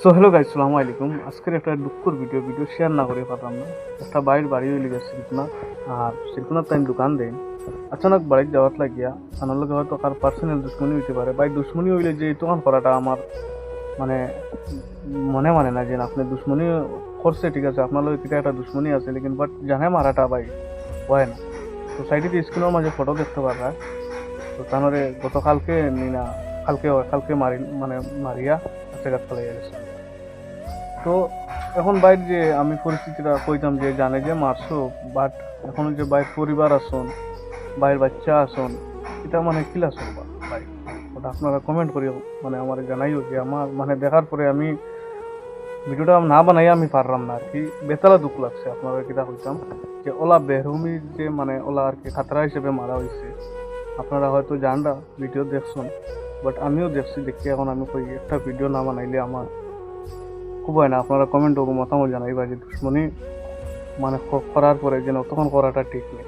So hello guys সালামু আলাইকুম আজকের একটা দুঃখর ভিডিও ভিডিও শেয়ার না করে পারলাম না। একটা বাইরের বাড়ি হইলে গেছে সিরকুনা আর সিরকুনার টাইম দোকান দেয় আচানক বাড়িতে যাওয়ার লাগিয়া আমার লোকে হয়তো কার পার্সোনাল দুশ্মনী হইতে পারে। বাই দুশ্মনী হইলে যে দোকান করাটা আমার মানে মনে মানে না যে আপনি দুশ্মনী করছে, ঠিক আছে, আপনার লোক কিটা একটা দুশ্মনী আছে, লেকিন বাট জানে মারাটা বাই হয় না। তো সাইডে স্ক্রিনের মাঝে ফটো দেখতে পারা তো তানরে গতকালকে নিনা কালকে কালকে মারি মানে মারিয়া গাছ ফেলাই গেছে। তো এখন বাইর যে আমি পরিস্থিতিটা কইতাম যে জানে যে মারছো বাট এখন যে বাইর পরিবার আসুন বাইর বাচ্চা আসুন এটা মানে কিলা চলবা ভাই, ওটা আপনারা কমেন্ট করি মানে আমার জানাইও যে আমার মানে দেখার পরে আমি ভিডিওটা না বানাই আমি পারলাম না আর কি বেতালা দুঃখ লাগছে আপনারা কিটা কইতাম, যে ওলা বেহরুমির যে মানে ওলা আর কি খাতরা হিসেবে মারা হয়েছে আপনারা হয়তো জানরা, ভিডিও দেখছেন। বাট আমিও দেখছি দেখি এখন আমি কই একটা ভিডিও না বানাইলে আমার খুব হয় না। আপনারা কমেন্ট মতামত জানাইবা যে দুশ্মনী মানে করার পরে যেন তখন করাটা ঠিক নেই।